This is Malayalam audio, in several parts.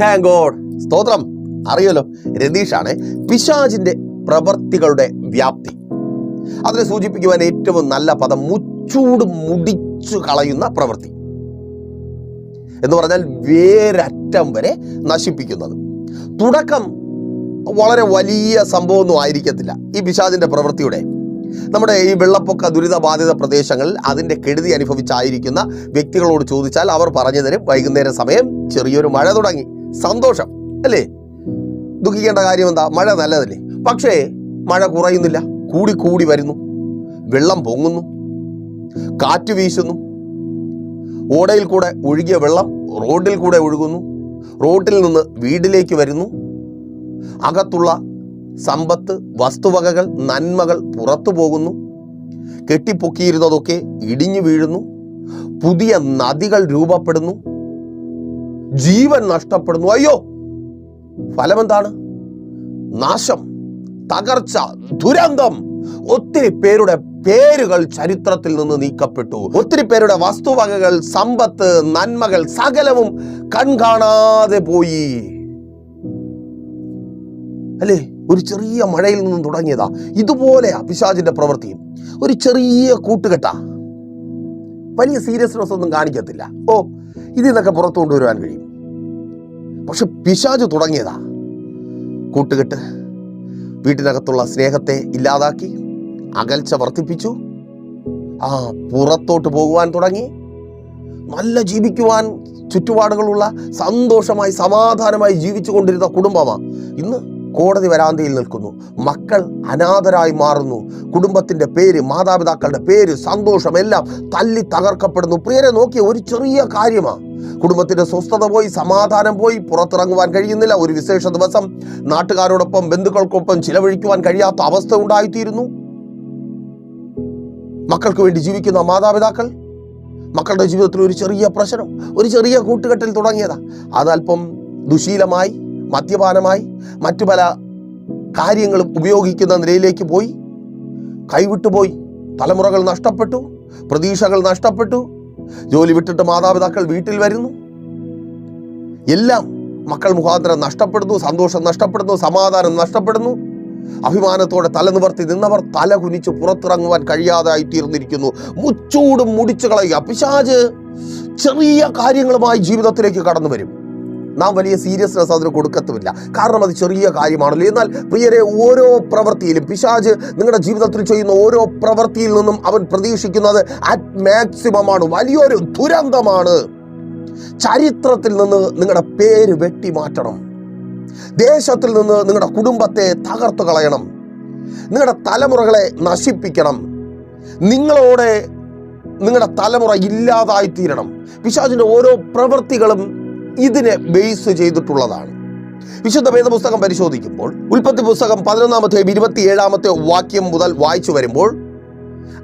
താങ്ക് ഗോഡ് സ്തോത്രം. അറിയല്ലോ രതീഷാണ് പിശാചിന്റെ പ്രവർത്തികളുടെ വ്യാപ്തി. അതിനെ സൂചിപ്പിക്കുവാൻ ഏറ്റവും നല്ല പദം മുച്ചൂട് മുടിച്ചു കളയുന്ന പ്രവൃത്തി. എന്ന് പറഞ്ഞാൽ വേരറ്റം വരെ നശിപ്പിക്കുന്നത്. തുടക്കം വളരെ വലിയ സംഭവമൊന്നും ആയിരിക്കത്തില്ല ഈ പിശാജിന്റെ പ്രവൃത്തിയുടെ. നമ്മുടെ ഈ വെള്ളപ്പൊക്ക ദുരിതബാധിത പ്രദേശങ്ങളിൽ അതിന്റെ കെടുതി അനുഭവിച്ചായിരിക്കുന്ന വ്യക്തികളോട് ചോദിച്ചാൽ അവർ പറഞ്ഞു തരും വൈകുന്നേര സമയം ചെറിയൊരു മഴ തുടങ്ങി. സന്തോഷം അല്ലേ? ദുഃഖിക്കേണ്ട കാര്യം എന്താ? മഴ നല്ലതല്ലേ? പക്ഷേ മഴ കുറയുന്നില്ല. കൂടി കൂടി വരുന്നു. വെള്ളം പൊങ്ങുന്നു. കാറ്റ് വീശുന്നു. ഓടയിൽ കൂടെ ഒഴുകിയ വെള്ളം റോഡിൽ കൂടെ ഒഴുകുന്നു. റോഡിൽ നിന്ന് വീട്ടിലേക്ക് വരുന്നു. അകത്തുള്ള സമ്പത്ത് വസ്തുവകകൾ നന്മകൾ പുറത്തു പോകുന്നു. കെട്ടിപ്പൊക്കിയിരുന്നതൊക്കെ ഇടിഞ്ഞു വീഴുന്നു. പുതിയ നദികൾ രൂപപ്പെടുന്നു. ജീവൻ നഷ്ടപ്പെടുന്നു. അയ്യോ ഫലം എന്താണ് നാശം തകർച്ച ദുരന്തം. ഒത്തിരി പേരുടെ പേരുകൾ ചരിത്രത്തിൽ നിന്ന് നീക്കപ്പെട്ടു. ഒത്തിരി പേരുടെ വസ്തുവകകൾ സമ്പത്ത് നന്മകൾ സകലവും കൺകാണാതെ പോയി. അല്ലേ? ഒരു ചെറിയ മഴയിൽ നിന്നും തുടങ്ങിയതാ. ഇതുപോലെ പിശാചിന്റെ പ്രവൃത്തി. ഒരു ചെറിയ കൂട്ടുകെട്ട. വലിയ സീരിയസ്നെസ് ഒന്നും കാണിക്കത്തില്ല. ഓ ഇതിൽ നിന്നൊക്കെ പുറത്തു കൊണ്ടുവരുവാൻ കഴിയും. പക്ഷെ പിശാജ് തുടങ്ങിയതാ. കൂട്ടുകെട്ട് വീട്ടിനകത്തുള്ള സ്നേഹത്തെ ഇല്ലാതാക്കി അകൽച്ച വർദ്ധിപ്പിച്ചു. ആ പുറത്തോട്ട് പോകുവാൻ തുടങ്ങി. നല്ല ജീവിക്കുവാൻ ചുറ്റുപാടുകളുള്ള സന്തോഷമായി സമാധാനമായി ജീവിച്ചു കൊണ്ടിരുന്ന കുടുംബമാ. ഇന്ന് കോടതി വരാന്തയിൽ നിൽക്കുന്നു. മക്കൾ അനാഥരായി മാറുന്നു. കുടുംബത്തിന്റെ പേര് മാതാപിതാക്കളുടെ പേര് സന്തോഷം എല്ലാം തല്ലി തകർക്കപ്പെടുന്നു. പ്രിയരെ നോക്കിയ ഒരു ചെറിയ കാര്യമാണ് കുടുംബത്തിന്റെ സ്വസ്ഥത പോയി സമാധാനം പോയി പുറത്തിറങ്ങുവാൻ കഴിയുന്നില്ല. ഒരു വിശേഷ ദിവസം നാട്ടുകാരോടൊപ്പം ബന്ധുക്കൾക്കൊപ്പം ചിലവഴിക്കുവാൻ കഴിയാത്ത അവസ്ഥ ഉണ്ടായിത്തീരുന്നു. മക്കൾക്ക് വേണ്ടി ജീവിക്കുന്ന മാതാപിതാക്കൾ മക്കളുടെ ജീവിതത്തിൽ ഒരു ചെറിയ പ്രശ്നം ഒരു ചെറിയ കൂട്ടുകെട്ടിൽ തുടങ്ങിയതാ. അതല്പം ദുശീലമായി മദ്യപാനമായി മറ്റു പല കാര്യങ്ങളും ഉപയോഗിക്കുന്ന നിലയിലേക്ക് പോയി. കൈവിട്ടുപോയി തലമുറകൾ നഷ്ടപ്പെട്ടു പ്രതീക്ഷകൾ നഷ്ടപ്പെട്ടു. ജോലി വിട്ടിട്ട് മാതാപിതാക്കൾ വീട്ടിൽ വരുന്നു. എല്ലാം മക്കൾ മുഖാന്തരം നഷ്ടപ്പെടുന്നു സന്തോഷം നഷ്ടപ്പെടുന്നു സമാധാനം നഷ്ടപ്പെടുന്നു. അഭിമാനത്തോടെ തല നിവർത്തി നിന്നവർ തല കുനിച്ച് പുറത്തിറങ്ങുവാൻ കഴിയാതായി തീർന്നിരിക്കുന്നു. മുച്ചൂടും മുടിച്ചു കളയുക. പിശാജ് ചെറിയ കാര്യങ്ങളുമായി ജീവിതത്തിലേക്ക് കടന്നു വരും. നാം വലിയ സീരിയസ്നെസ് അതിന് കൊടുക്കത്തുമില്ല. കാരണം അത് ചെറിയ കാര്യമാണല്ലോ. എന്നാൽ പ്രിയരെ ഓരോ പ്രവൃത്തിയിലും പിശാജ് നിങ്ങളുടെ ജീവിതത്തിൽ ചെയ്യുന്ന ഓരോ പ്രവൃത്തിയിൽ നിന്നും അവൻ പ്രതീക്ഷിക്കുന്നത് അറ്റ് മാക്സിമം ആണ്. വലിയൊരു ദുരന്തമാണ്. ചരിത്രത്തിൽ നിന്ന് നിങ്ങളുടെ പേര് വെട്ടിമാറ്റണം. ദേശത്തിൽ നിന്ന് നിങ്ങളുടെ കുടുംബത്തെ തകർത്തു കളയണം. നിങ്ങളുടെ തലമുറകളെ നശിപ്പിക്കണം. നിങ്ങളോടെ നിങ്ങളുടെ തലമുറ ഇല്ലാതായി തീരണം പിശാചിന്റെ ഓരോ പ്രവൃത്തികളും ഇതിനെ ബേസ് ചെയ്തിട്ടുള്ളതാണ്. വിശുദ്ധ വേദപുസ്തകം പരിശോധിക്കുമ്പോൾ ഉൽപ്പത്തി പുസ്തകം പതിനൊന്നാമത്തെ ഇരുപത്തി ഏഴാമത്തെ വാക്യം മുതൽ വായിച്ചു വരുമ്പോൾ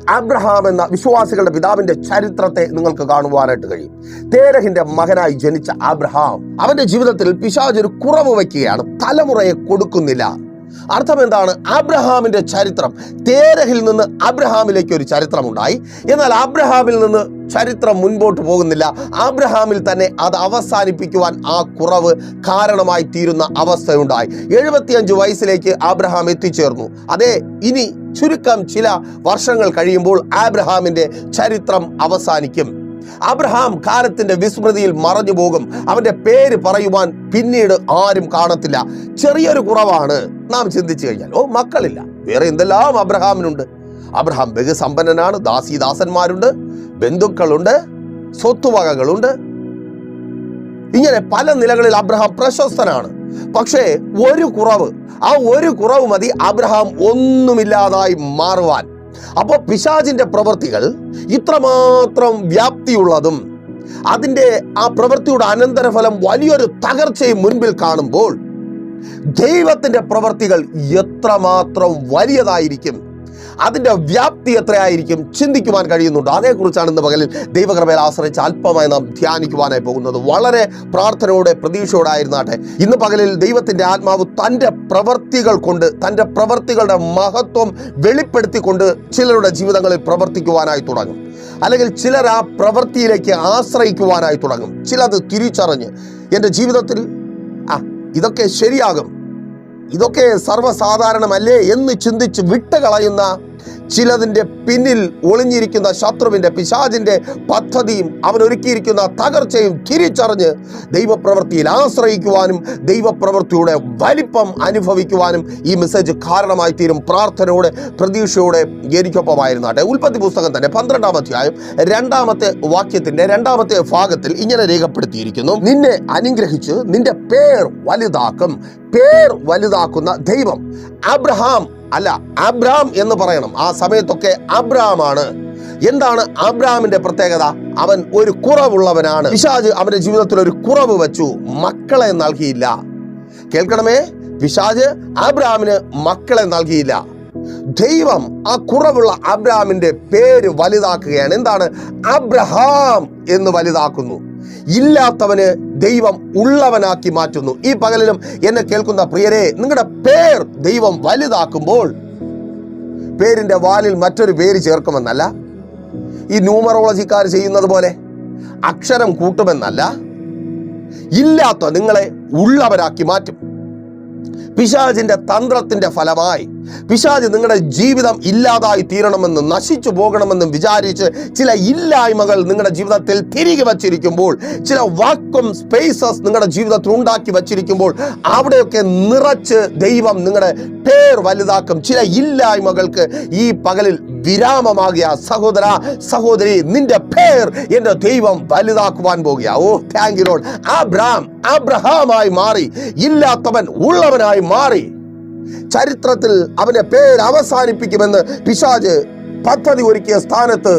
അബ്രഹാം എന്ന വിശ്വാസികളുടെ പിതാവിന്റെ ചരിത്രത്തെ നിങ്ങൾക്ക് കാണുവാനായിട്ട് കഴിയും. തേരഹിന്റെ മകനായി ജനിച്ച അബ്രഹാം അവന്റെ ജീവിതത്തിൽ പിശാജ് ഒരു കുറവ് വയ്ക്കുകയാണ് തലമുറയെ കൊടുക്കുന്നില്ല. അർത്ഥം എന്താണ്? അബ്രഹാമിന്റെ ചരിത്രം. തേരഹിൽ നിന്ന് അബ്രഹാമിലേക്ക് ഒരു ചരിത്രമുണ്ടായി. എന്നാൽ അബ്രഹാമിൽ നിന്ന് ചരിത്രം മുൻപോട്ട് പോകുന്നില്ല. അബ്രഹാമിൽ തന്നെ അത് അവസാനിപ്പിക്കുവാൻ ആ കുറവ് കാരണമായി തീരുന്ന അവസ്ഥയുണ്ടായി. എഴുപത്തിയഞ്ച് വയസ്സിലേക്ക് അബ്രഹാം എത്തിച്ചേർന്നു. അതെ ഇനി ചുരുക്കം ചില വർഷങ്ങൾ കഴിയുമ്പോൾ ആബ്രഹാമിന്റെ ചരിത്രം അവസാനിക്കും. അബ്രഹാം കാലത്തിന്റെ വിസ്മൃതിയിൽ മറഞ്ഞു പോകും. അവന്റെ പേര് പറയുവാൻ പിന്നീട് ആരും കാണത്തില്ല. ചെറിയൊരു കുറവാണ്. നാം ചിന്തിച്ചു കഴിഞ്ഞാൽ ഓ മക്കളില്ല. വേറെ എന്തെല്ലാം അബ്രഹാമിനുണ്ട് അബ്രഹാം ബഹുസമ്പന്നനാണ് ദാസിദാസന്മാരുണ്ട് ബന്ധുക്കളുണ്ട് സ്വത്തുവകകളുണ്ട്. ഇങ്ങനെ പല നിലകളിൽ അബ്രഹാം പ്രശസ്തനാണ്. പക്ഷേ ഒരു കുറവ് ആ ഒരു കുറവ് മതി അബ്രഹാം ഒന്നുമില്ലാതായി മാറുവാൻ. അപ്പോൾ പിശാചിന്റെ പ്രവൃത്തികൾ ഇത്രമാത്രം വ്യാപ്തിയുള്ളതും അതിന്റെ ആ പ്രവൃത്തിയുടെ അനന്തരഫലം വലിയൊരു തകർച്ചയും മുൻപിൽ കാണുമ്പോൾ ദൈവത്തിന്റെ പ്രവൃത്തികൾ എത്രമാത്രം വലിയതായിരിക്കും അതിന്റെ വ്യാപ്തി എത്രയായിരിക്കും ചിന്തിക്കുവാൻ കഴിയുന്നുണ്ട്? അതേക്കുറിച്ചാണ് ഇന്ന് പകലിൽ ദൈവകൃപയിൽ ആശ്രയിച്ച് അല്പമായി നാം ധ്യാനിക്കുവാനായി പോകുന്നത്. വളരെ പ്രാർത്ഥനയോടെ പ്രതീക്ഷയോടെ ആയിരുന്നാട്ടെ. ഇന്ന് പകലിൽ ദൈവത്തിന്റെ ആത്മാവ് തന്റെ പ്രവർത്തികൾ കൊണ്ട് തന്റെ പ്രവർത്തികളുടെ മഹത്വം വെളിപ്പെടുത്തിക്കൊണ്ട് ചിലരുടെ ജീവിതങ്ങളിൽ പ്രവർത്തിക്കുവാനായി തുടങ്ങും. അല്ലെങ്കിൽ ചിലർ ആ പ്രവൃത്തിയിലേക്ക് ആശ്രയിക്കുവാനായി തുടങ്ങും. ചിലത് തിരിച്ചറിഞ്ഞ് എന്റെ ജീവിതത്തിൽ ആ ഇതൊക്കെ ശരിയാകും. ഇതൊക്കെ സർവസാധാരണമല്ലേ എന്ന് ചിന്തിച്ച് വിട്ടുകളയുന്ന ചിലതിന്റെ പിന്നിൽ ഒളിഞ്ഞിരിക്കുന്ന ശത്രുവിന്റെ പിശാചിന്റെ പദ്ധതിയും അവൻ ഒരുക്കിയിരിക്കുന്ന തകർച്ചയും തിരിച്ചറിഞ്ഞ് ദൈവപ്രവൃത്തിയിൽ ആശ്രയിക്കുവാനും ദൈവപ്രവൃത്തിയുടെ വലിപ്പം അനുഭവിക്കുവാനും ഈ മെസ്സേജ് കാരണമായി തീരും. പ്രാർത്ഥനയോടെ പ്രതീക്ഷയോടെ എനിക്കൊപ്പമായിരുന്നാട്ടെ ഉൽപ്പത്തി പുസ്തകം തന്നെ പന്ത്രണ്ടാം അധ്യായം രണ്ടാമത്തെ വാക്യത്തിന്റെ രണ്ടാമത്തെ ഭാഗത്തിൽ ഇങ്ങനെ രേഖപ്പെടുത്തിയിരിക്കുന്നു. നിന്നെ അനുഗ്രഹിച്ച് നിന്റെ പേർ വലുതാക്കും. പേർ വലുതാക്കുന്ന ദൈവം അബ്രഹാം അല്ല അബ്രാം എന്ന് പറയണം. ആ സമയത്തൊക്കെ അബ്രാമാണ് എന്താണ് അബ്രാമിന്റെ പ്രത്യേകത? അവൻ ഒരു കുറവുള്ളവനാണ്. പിശാജ് അവന്റെ ജീവിതത്തിൽ ഒരു കുറവ് വെച്ചു. മക്കളെ നൽകിയില്ല. കേൾക്കണമേ? പിശാജ് അബ്രാമിന് മക്കളെ നൽകിയില്ല. ദൈവം ആ കുറവുള്ള അബ്രാമിന്റെ പേര് വലുതാക്കുകയാണ്. എന്താണ്? അബ്രഹാം എന്ന് വലുതാക്കുന്നു. ഇല്ലാത്തവന് ദൈവം ഉള്ളവനാക്കി മാറ്റുന്നു. ഈ പകലിലും എന്നെ കേൾക്കുന്ന പ്രിയരെ നിങ്ങളുടെ പേർ ദൈവം വലുതാക്കുമ്പോൾ പേരിന്റെ വാലിൽ മറ്റൊരു പേര് ചേർക്കുമെന്നല്ല. ഈ ന്യൂമറോളജിക്കാർ ചെയ്യുന്നത് പോലെ അക്ഷരം കൂട്ടുമെന്നല്ല. ഇല്ലാത്ത നിങ്ങളെ ഉള്ളവരാക്കി മാറ്റും. പിശാചിന്റെ തന്ത്രത്തിന്റെ ഫലമായി പിശാജ് നിങ്ങളുടെ ജീവിതം ഇല്ലാതായി തീരണമെന്നും നശിച്ചു പോകണമെന്നും വിചാരിച്ച് ചില ഇല്ലായ്മകൾ നിങ്ങളുടെ ജീവിതത്തിൽ തിരികെ വച്ചിരിക്കുമ്പോൾ ചില വാക്കും സ്പേസസ് നിങ്ങളുടെ ജീവിതത്തിൽ ഉണ്ടാക്കി വച്ചിരിക്കുമ്പോൾ അവിടെയൊക്കെ നിറച്ച് ദൈവം നിങ്ങളുടെ പേർ വലുതാക്കും. ചില ഇല്ലായ്മകൾക്ക് ഈ പകലിൽ വിരാമമാകിയ സഹോദര സഹോദരി നിന്റെ പേർ എന്റെ ദൈവം വലുതാക്കുവാൻ പോകുക. Oh thank you lord Abram അബ്രഹാമായി മാറി ഇല്ലാത്തവൻ ഉള്ളവനായി മാറി. ചരിത്രത്തിൽ അവന്റെ പേര് അവസാനിപ്പിക്കുമെന്ന് പിശാജ് പദ്ധതി ഒരുക്കിയ സ്ഥാനത്ത്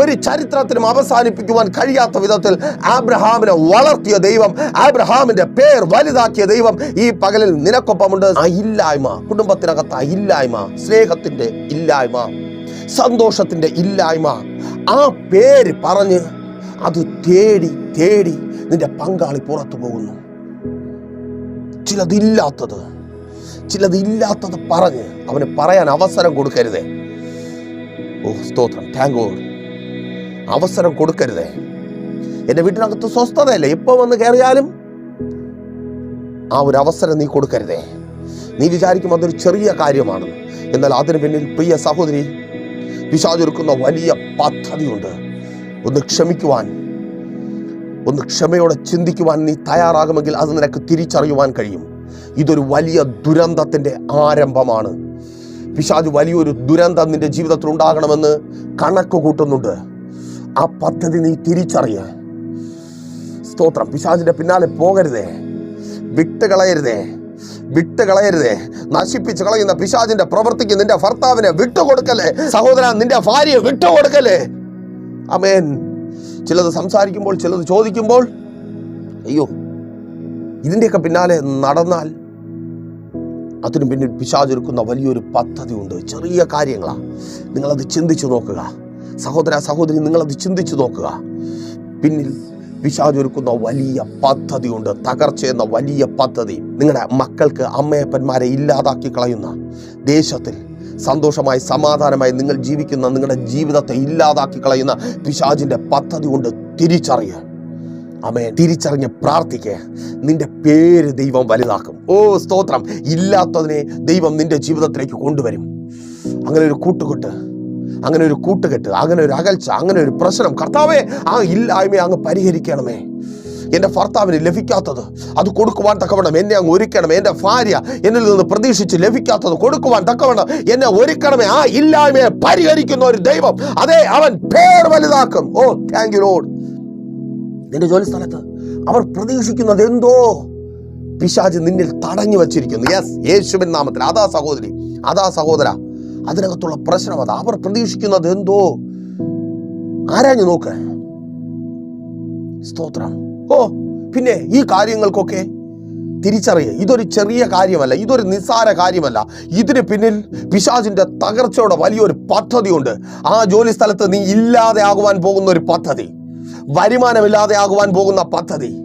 ഒരു ചരിത്രത്തിനും അവസാനിപ്പിക്കുവാൻ കഴിയാത്ത വിധത്തിൽ ആബ്രഹാമിനെ വളർത്തിയ ദൈവം ആബ്രഹാമിന്റെ പേർ വലുതാക്കിയ ദൈവം ഈ പകലിൽ നിനക്കൊപ്പമുണ്ട്. ഇല്ലായ്മ കുടുംബത്തിനകത്ത് ഇല്ലായ്മ സ്നേഹത്തിന്റെ ഇല്ലായ്മ സന്തോഷത്തിന്റെ ഇല്ലായ്മ ആ പേര് പറഞ്ഞ് അത് തേടി തേടി നിന്റെ പങ്കാളി പുറത്തു പോകുന്നു. ചിലതില്ലാത്തത് ചിലതില്ലാത്തത് പറഞ്ഞ് അവന് പറയാൻ അവസരം കൊടുക്കരുതേ. ഓ സ്തോത്രം. താങ്ക് ഗോഡ് അവസരം കൊടുക്കരുതേ. എന്റെ വീട്ടിനകത്ത് സ്വസ്ഥതയല്ലേ? ഇപ്പൊ വന്ന് കയറിയാലും ആ ഒരു അവസരം നീ കൊടുക്കരുതേ. നീ വിചാരിക്കും അതൊരു ചെറിയ കാര്യമാണ്. എന്നാൽ അതിന് പിന്നിൽ പ്രിയ സഹോദരി പിശാചൊരുക്കുന്ന വലിയ പദ്ധതിയുണ്ട്. ഒന്ന് ക്ഷമിക്കുവാൻ ഒന്ന് ക്ഷമയോടെ ചിന്തിക്കുവാൻ നീ തയ്യാറാകുമെങ്കിൽ അത് നിനക്ക് തിരിച്ചറിയുവാൻ കഴിയും. ഇതൊരു വലിയ ദുരന്തത്തിന്റെ ആരംഭമാണ്. പിശാജ് വലിയൊരു ദുരന്തം നിന്റെ ജീവിതത്തിൽ ഉണ്ടാകണമെന്ന് കണക്ക് കൂട്ടുന്നുണ്ട്. ആ പദ്ധതി നീ തിരിച്ചറിയ. സ്തോത്രം. പിശാജിന്റെ പിന്നാലെ പോകരുതേ. വിട്ട് കളയരുതേ വിട്ട് കളയരുതേ നശിപ്പിച്ച് കളയുന്ന പിശാജിന്റെ പ്രവൃത്തിക്ക് നിന്റെ ഭർത്താവിനെ വിട്ടുകൊടുക്കല്ലേ? സഹോദര നിന്റെ ഭാര്യയെ വിട്ടുകൊടുക്കല്ലേ? അമേൻ ചിലത് സംസാരിക്കുമ്പോൾ ചിലത് ചോദിക്കുമ്പോൾ അയ്യോ ഇതിന്റെയൊക്കെ പിന്നാലെ നടന്നാൽ അതിനു പിന്നിൽ പിശാചൊരുക്കുന്ന വലിയൊരു പദ്ധതി ഉണ്ട്. ചെറിയ കാര്യങ്ങളാണ് നിങ്ങളത് ചിന്തിച്ചു നോക്കുക. സഹോദര സഹോദരി നിങ്ങളത് ചിന്തിച്ചു നോക്കുക. പിന്നിൽ പിശാചൊരുക്കുന്ന വലിയ പദ്ധതിയുണ്ട് തകർച്ച എന്ന വലിയ പദ്ധതി. നിങ്ങളുടെ മക്കൾക്ക് അമ്മയപ്പന്മാരെ ഇല്ലാതാക്കി കളയുന്ന ദേശത്തിൽ സന്തോഷമായി സമാധാനമായി നിങ്ങൾ ജീവിക്കുന്ന നിങ്ങളുടെ ജീവിതത്തെ ഇല്ലാതാക്കി കളയുന്ന പിശാചിന്റെ പദ്ധതി കൊണ്ട് തിരിച്ചറിയാൻ അമേ തിരിച്ചറിഞ്ഞ് പ്രാർത്ഥിക്കുക നിന്റെ പേര് ദൈവം വലുതാക്കും. ഓ സ്തോത്രം. ഇല്ലാത്തതിനെ ദൈവം നിന്റെ ജീവിതത്തിലേക്ക് കൊണ്ടുവരും. അങ്ങനെ ഒരു കൂട്ടുകെട്ട് അങ്ങനെ ഒരു കൂട്ടുകെട്ട് അങ്ങനെ ഒരു അകൽച്ച അങ്ങനെ ഒരു പ്രശ്നം കർത്താവേ ആ ഇല്ലായ്മയെ അങ്ങ് പരിഹരിക്കണമേ. എന്റെ ഭർത്താവിന് ലഭിക്കാത്തത് അത് കൊടുക്കുവാൻ തക്കവണ്ണം എന്നെ അങ്ങ് ഒരുക്കണം എന്റെ ഭാര്യ എന്നിൽ നിന്ന് പ്രതീക്ഷിച്ച് ലഭിക്കാത്തത് കൊടുക്കുവാൻ തക്കവണ്ണം എന്നെ ഒരുക്കണമേ. ആ ഇല്ലായ്മയെ പരിഹരിക്കുന്ന ഒരു ദൈവം അതെ അവൻ പേർ വലുതാക്കും. ഓ താങ്ക് യു ലോഡ് നിന്റെ ജോലി സ്ഥലത്ത്. അവർ പ്രതീക്ഷിക്കുന്നത് എന്തോ? പിശാജ് നിന്നിൽ തടഞ്ഞു വച്ചിരിക്കുന്നു. യെസ് യേശുവിൻ നാമത്തിൽ. അതാ സഹോദരി അതാ സഹോദര. അതിനകത്തുള്ള പ്രശ്നം അതാ. അവർ പ്രതീക്ഷിക്കുന്നത് എന്തോ? ആരാഞ്ഞു നോക്ക്? സ്തോത്രം. ഓ പിന്നെ ഈ കാര്യങ്ങൾക്കൊക്കെ തിരിച്ചറിയുക ഇതൊരു ചെറിയ കാര്യമല്ല ഇതൊരു നിസ്സാര കാര്യമല്ല. ഇതിന് പിന്നിൽ പിശാചിന്റെ തകർച്ചയുടെ വലിയൊരു പദ്ധതിയുണ്ട്. ആ ജോലി സ്ഥലത്ത് നീ ഇല്ലാതെ ആകുവാൻ പോകുന്ന ഒരു പദ്ധതി. വരുമാനമില്ലാതെ ആകുവാൻ പോകുന്ന പദ്ധതി.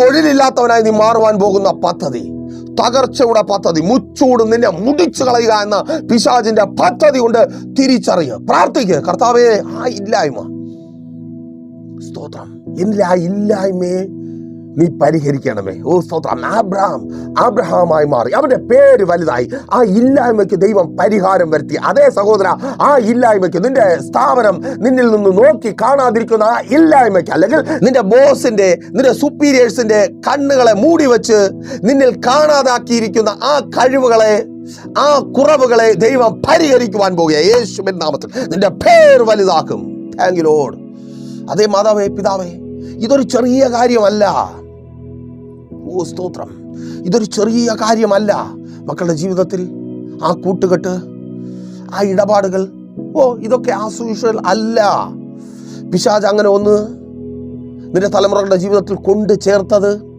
തൊഴിലില്ലാത്തവനായി നീ മാറുവാൻ പോകുന്ന പദ്ധതി. തകർച്ചയുടെ പദ്ധതി. മുച്ചൂട് നിന്നെ മുടിച്ചു കളയുക എന്ന പിശാചിന്റെ പദ്ധതി കൊണ്ട് തിരിച്ചറിയുക പ്രാർത്ഥിക്കുക കർത്താവേ ആ ഇല്ലായ്മ. സ്തോത്രം. എന്നിലെ ആ ഇല്ലായ്മയെ നീ പരിഹരിക്കണമേ. ഓ സ്തോത്രം. ആബ്രഹാം ആബ്രഹാമായി മാറി. അവന്റെ പേര് വലുതായി. ആ ഇല്ലായ്മയ്ക്ക് ദൈവം പരിഹാരം വരുത്തി. അതേ സഹോദര ആ ഇല്ലായ്മയ്ക്ക് നിന്റെ സ്ഥാപനം നിന്നിൽ നിന്ന് നോക്കി കാണാതിരിക്കുന്ന ആ ഇല്ലായ്മയ്ക്ക് അല്ലെങ്കിൽ നിന്റെ ബോസിന്റെ നിന്റെ സുപ്പീരിയേഴ്സിന്റെ കണ്ണുകളെ മൂടി വെച്ച് നിന്നിൽ കാണാതാക്കിയിരിക്കുന്ന ആ കഴിവുകളെ ആ കുറവുകളെ ദൈവം പരിഹരിക്കുവാൻ പോകുക യേശുവിൻ നാമത്തിൽ. നിന്റെ പേര് വലുതാക്കും. താങ്ക് യു ലോഡ് അതേ മാതാവേ പിതാവേ ഇതൊരു ചെറിയ കാര്യമല്ല. ഓ സ്തോത്രം. ഇതൊരു ചെറിയ കാര്യമല്ല. മക്കളുടെ ജീവിതത്തിൽ ആ കൂട്ടുകെട്ട് ആ ഇടപാടുകൾ ഓ ഇതൊക്കെ ആസ്യൂഷ്വൽ അല്ല. പിശാജ് അങ്ങനെ ഒന്ന് നിന്റെ തലമുറകളുടെ ജീവിതത്തിൽ കൊണ്ട് ചേർത്തത്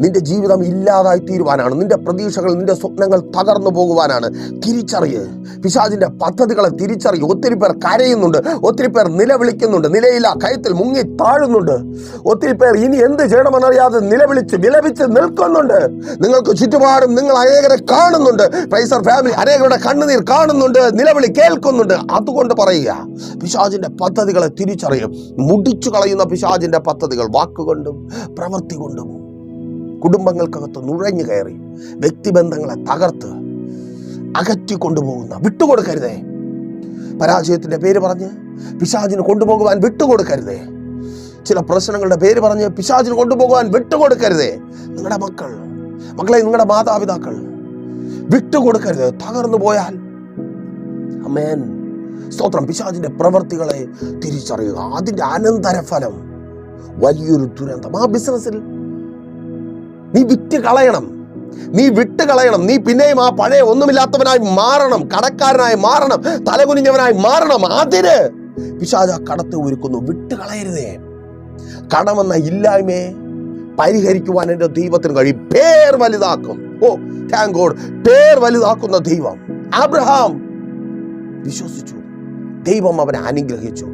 നിന്റെ ജീവിതം ഇല്ലാതായി തീരുവാനാണ്. നിന്റെ പ്രതീക്ഷകൾ നിന്റെ സ്വപ്നങ്ങൾ തകർന്നു പോകുവാനാണ്. തിരിച്ചറിയ്. പിശാജിന്റെ പദ്ധതികളെ തിരിച്ചറിയ്. ഒത്തിരി പേർ കരയുന്നുണ്ട് ഒത്തിരി പേർ നിലവിളിക്കുന്നുണ്ട് നിലയില്ല കയത്തിൽ മുങ്ങി താഴുന്നുണ്ട്. ഒത്തിരി പേർ ഇനി എന്ത് ചെയ്യണമെന്നറിയാതെ നിലവിളിച്ച് വിലപിച്ച് നിൽക്കുന്നുണ്ട്. നിങ്ങൾക്ക് ചുറ്റുപാടും നിങ്ങൾ അനേകരെ കാണുന്നുണ്ട്. പ്രൈസർ ഫാമിലി അനേകരുടെ കണ്ണുനീർ കാണുന്നുണ്ട് നിലവിളി കേൾക്കുന്നുണ്ട്. അതുകൊണ്ട് പറയുക പിശാജിന്റെ പദ്ധതികളെ തിരിച്ചറിയും. മുടിച്ചു കളയുന്ന പിശാജിന്റെ പദ്ധതികൾ വാക്കുകൊണ്ടും പ്രവൃത്തി കൊണ്ടും കുടുംബങ്ങൾക്കകത്ത് നുഴഞ്ഞു കയറി വ്യക്തിബന്ധങ്ങളെ തകർത്ത് അകറ്റി കൊണ്ടുപോകുന്ന വിട്ടുകൊടുക്കരുതേ. പരാജയത്തിന്റെ പേര് പറഞ്ഞ് പിശാചിന് കൊണ്ടുപോകുവാൻ വിട്ടുകൊടുക്കരുതേ. ചില പ്രശ്നങ്ങളുടെ പേര് പറഞ്ഞ് പിശാചിന് കൊണ്ടുപോകുവാൻ വിട്ടുകൊടുക്കരുതേ. നിങ്ങളുടെ മക്കൾ മക്കളെ നിങ്ങളുടെ മാതാപിതാക്കൾ വിട്ടുകൊടുക്കരുത്. തകർന്നു പോയാൽ അമേൻ. സ്തോത്രം. പിശാചിന്റെ പ്രവൃത്തികളെ തിരിച്ചറിയുക. അതിന്റെ അനന്തരഫലം വലിയൊരു ദുരന്തം. ആ ബിസിനസ്സിൽ നീ വിറ്റ് കളയണം. നീ വിട്ട് കളയണം. നീ പിന്നെയും ആ പഴയ ഒന്നുമില്ലാത്തവനായി മാറണം. കടക്കാരനായി മാറണം. തലകുനിഞ്ഞവനായി മാറണം. അതിന് പിശാച കടത്തെ ഒരുക്കുന്നു. വിട്ട് കളയരുതേ. കടമെന്ന ഇല്ലായ്മയെ പരിഹരിക്കുവാൻ എന്റെ ദൈവത്തിന് കഴിയും. പേർ വലുതാക്കും. ഓ താങ്ക് ഗോഡ് പേർ വലുതാക്കുന്ന ദൈവം. അബ്രഹാം വിശ്വസിച്ചു. ദൈവം അവനെ അനുഗ്രഹിച്ചു.